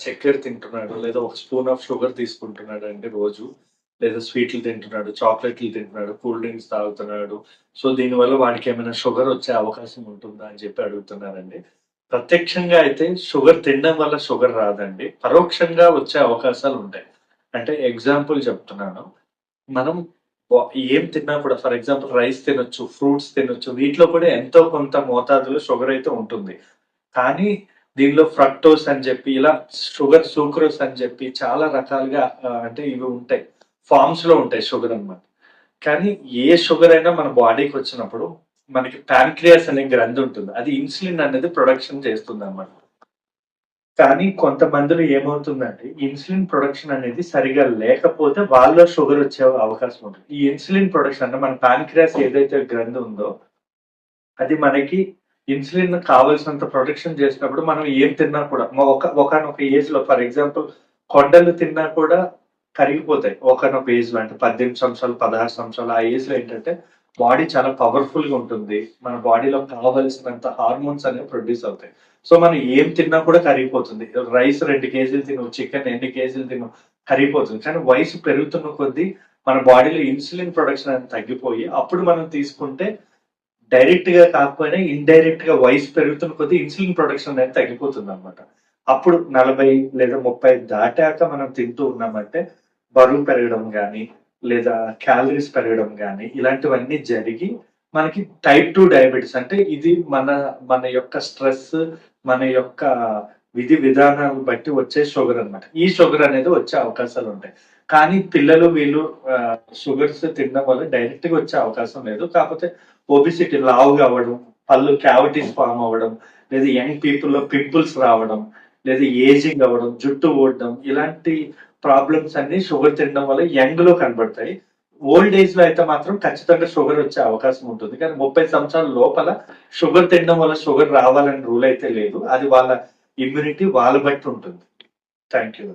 చక్కెర తింటున్నాడు లేదా ఒక స్పూన్ ఆఫ్ షుగర్ తీసుకుంటున్నాడు అండి రోజు లేదా స్వీట్లు తింటున్నాడు చాక్లెట్లు తింటున్నాడు కూల్ డ్రింక్స్ తాగుతున్నాడు. సో దీనివల్ల వాడికి ఏమైనా షుగర్ వచ్చే అవకాశం ఉంటుందా అని చెప్పి అడుగుతున్నారండి. ప్రత్యక్షంగా అయితే షుగర్ తినడం వల్ల షుగర్ రాదండి. పరోక్షంగా వచ్చే అవకాశాలు ఉంటాయి. అంటే ఎగ్జాంపుల్ చెప్తున్నాను. మనం ఏం తిన్నా కూడా ఫర్ ఎగ్జాంపుల్ రైస్ తినొచ్చు ఫ్రూట్స్ తినొచ్చు వీటిలో కూడా ఎంతో కొంత మోతాదులో షుగర్ అయితే ఉంటుంది. కానీ దీనిలో ఫ్రక్టోస్ అని చెప్పి ఇలా షుగర్ సూక్రోస్ అని చెప్పి చాలా రకాలుగా అంటే ఇవి ఉంటాయి. ఫామ్స్లో ఉంటాయి షుగర్ అన్నమాట. కానీ ఏ షుగర్ అయినా మన బాడీకి వచ్చినప్పుడు మనకి ప్యాంక్రియాస్ అనే గ్రంథి ఉంటుంది. అది ఇన్సులిన్ అనేది ప్రొడక్షన్ చేస్తుంది అనమాట కానీ కొంతమందిలో ఏమవుతుందంటే ఇన్సులిన్ ప్రొడక్షన్ అనేది సరిగా లేకపోతే వాళ్ళలో షుగర్ వచ్చే అవకాశం ఉంటుంది. ఈ ఇన్సులిన్ ప్రొడక్షన్ అంటే మన ప్యాంక్రియాస్ ఏదైతే గ్రంథి ఉందో అది మనకి ఇన్సులిన్ కావాల్సినంత ప్రొడక్షన్ చేసినప్పుడు మనం ఏం తిన్నా కూడా ఒక ఒకనొక ఏజ్లో ఫర్ ఎగ్జాంపుల్ కొండలు తిన్నా కూడా కరిగిపోతాయి. ఒకనొక ఏజ్లో అంటే పద్దెనిమిది సంవత్సరాలు పదహారు సంవత్సరాలు ఆ ఏజ్లో ఏంటంటే బాడీ చాలా పవర్ఫుల్గా ఉంటుంది. మన బాడీలో కావలసినంత హార్మోన్స్ అనేవి ప్రొడ్యూస్ అవుతాయి. సో మనం ఏం తిన్నా కూడా కరిగిపోతుంది. రైస్ రెండు కేజీలు తిను చికెన్ ఎన్ని కేజీలు తిను కరిగిపోతుంది. కానీ వయసు పెరుగుతున్న కొద్దీ మన బాడీలో ఇన్సులిన్ ప్రొడక్షన్ అనేది తగ్గిపోయి అప్పుడు మనం తీసుకుంటే డైరెక్ట్గా కాకపోయినా ఇండైరెక్ట్గా వయసు పెరుగుతున్న కొద్దీ ఇన్సులిన్ ప్రొడక్షన్ అనేది తగ్గిపోతుంది అనమాట అప్పుడు నలభై లేదా ముప్పై దాటాక మనం తింటూ ఉన్నామంటే బరువు పెరగడం కానీ లేదా క్యాలరీస్ పెరగడం కానీ ఇలాంటివన్నీ జరిగి మనకి టైప్ టూ డయాబెటీస్ అంటే ఇది మన మన యొక్క స్ట్రెస్ మన యొక్క విధి విధానాలను బట్టి వచ్చే షుగర్ అన్నమాట. ఈ షుగర్ అనేది వచ్చే అవకాశాలు ఉంటాయి. కానీ పిల్లలు వీళ్ళు షుగర్స్ తినడం వల్ల డైరెక్ట్గా వచ్చే అవకాశం లేదు. కాకపోతే ఒబిసిటీ లావుగా అవ్వడం పళ్ళు క్యావిటీస్ ఫామ్ అవ్వడం లేదా యంగ్ పీపుల్లో పింపుల్స్ రావడం లేదా ఏజింగ్ అవ్వడం జుట్టు ఊడడం ఇలాంటి ప్రాబ్లమ్స్ అన్ని షుగర్ తినడం వల్ల యంగ్లో కనబడతాయి. ఓల్డ్ ఏజ్లో అయితే మాత్రం ఖచ్చితంగా షుగర్ వచ్చే అవకాశం ఉంటుంది. కానీ ముప్పై సంవత్సరాల లోపల షుగర్ తినడం వల్ల షుగర్ రావాలని రూల్ అయితే లేదు. అది వాళ్ళ ఇమ్యూనిటీ వాళ్ళ బట్టి ఉంటుంది. Thank you